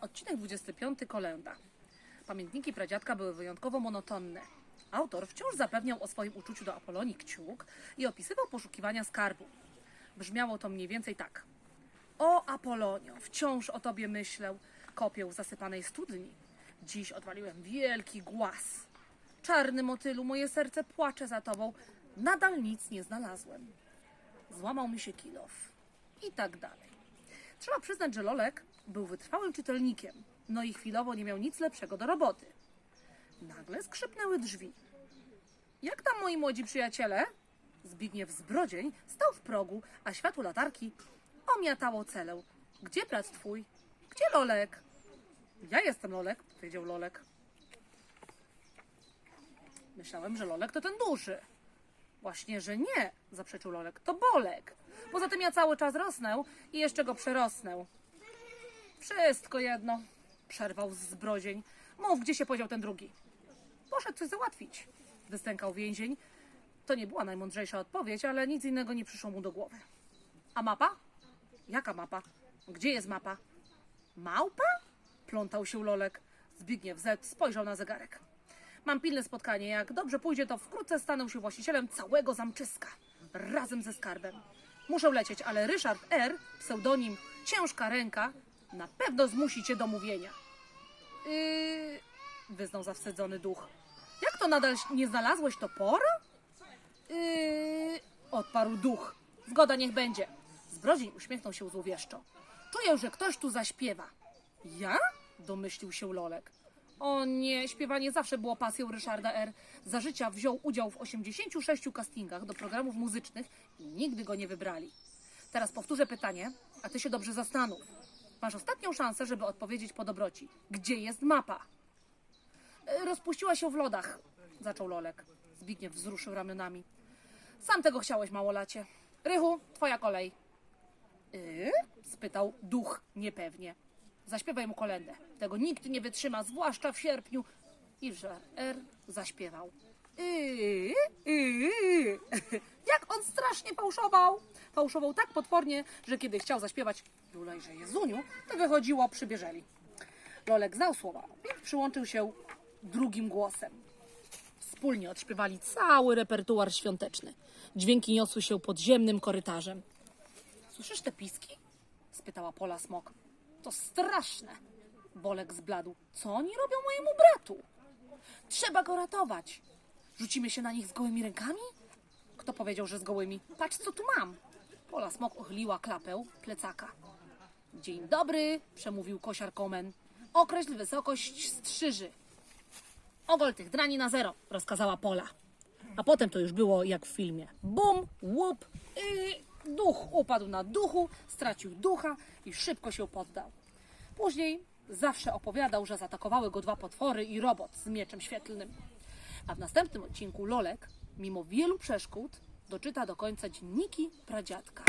Odcinek 25. Kolenda. Pamiętniki pradziadka były wyjątkowo monotonne. Autor wciąż zapewniał o swoim uczuciu do Apolonii kciuk i opisywał poszukiwania skarbu. Brzmiało to mniej więcej tak. O Apolonio, wciąż o tobie myślę, kopię w zasypanej studni. Dziś odwaliłem wielki głaz. Czarny motylu, moje serce płacze za tobą. Nadal nic nie znalazłem. Złamał mi się kilof. I tak dalej. Trzeba przyznać, że Lolek był wytrwałym czytelnikiem, no i chwilowo nie miał nic lepszego do roboty. Nagle skrzypnęły drzwi. Jak tam moi młodzi przyjaciele? Zbigniew Zbrodzień stał w progu, a światło latarki omiatało celę. Gdzie brat twój? Gdzie Lolek? Ja jestem Lolek, powiedział Lolek. Myślałem, że Lolek to ten duży. Właśnie, że nie, zaprzeczył Lolek. To Bolek. Poza tym ja cały czas rosnę i jeszcze go przerosnę. Wszystko jedno, przerwał zbrodzień. Mów, gdzie się podział ten drugi. Poszedł coś załatwić, wystękał więzień. To nie była najmądrzejsza odpowiedź, ale nic innego nie przyszło mu do głowy. A mapa? Jaka mapa? Gdzie jest mapa? Małpa? Plątał się Lolek. Zbigniew Z spojrzał na zegarek. Mam pilne spotkanie. Jak dobrze pójdzie, to wkrótce stanę się właścicielem całego zamczyska. Razem ze skarbem. Muszę lecieć, ale Ryszard R., pseudonim Ciężka Ręka, na pewno zmusi cię do mówienia. Yy, wyznał zawstydzony duch. Jak to nadal nie znalazłeś topora? Yy, odparł duch. Zgoda niech będzie. Zbrodzień uśmiechnął się złowieszczo. Czuję, że ktoś tu zaśpiewa. Ja? Domyślił się Lolek. O nie, śpiewanie zawsze było pasją Ryszarda R. Za życia wziął udział w 86 castingach do programów muzycznych i nigdy go nie wybrali. Teraz powtórzę pytanie, a ty się dobrze zastanów. Masz ostatnią szansę, żeby odpowiedzieć po dobroci. Gdzie jest mapa? E, Rozpuściła się w lodach, zaczął Lolek. Zbigniew wzruszył ramionami. Sam tego chciałeś, małolacie. Rychu, twoja kolej. Yy? spytał duch niepewnie. Zaśpiewaj mu kolendę. Tego nikt nie wytrzyma, zwłaszcza w sierpniu. I że R zaśpiewał. Yy, yy. Strasznie fałszował. Fałszował tak potwornie, że kiedy chciał zaśpiewać Julejże Jezuniu, to wychodziło przybieżeli. Lolek znał słowa, więc przyłączył się drugim głosem. Wspólnie odśpiewali cały repertuar świąteczny. Dźwięki niosły się podziemnym korytarzem. Słyszysz te piski? spytała Pola Smok. To straszne. Bolek zbladł. Co oni robią mojemu bratu? Trzeba go ratować. Rzucimy się na nich z gołymi rękami? Kto powiedział, że z gołymi? Patrz, co tu mam. Pola Smok uchyliła klapę plecaka. Dzień dobry, przemówił kosiar Komen. Określ wysokość strzyży. Ogol tych drani na zero, rozkazała Pola. A potem to już było jak w filmie. Bum, łup, i duch upadł na duchu, stracił ducha i szybko się poddał. Później zawsze opowiadał, że zaatakowały go dwa potwory i robot z mieczem świetlnym. A w następnym odcinku Lolek, mimo wielu przeszkód, doczyta do końca dzienniki pradziadka.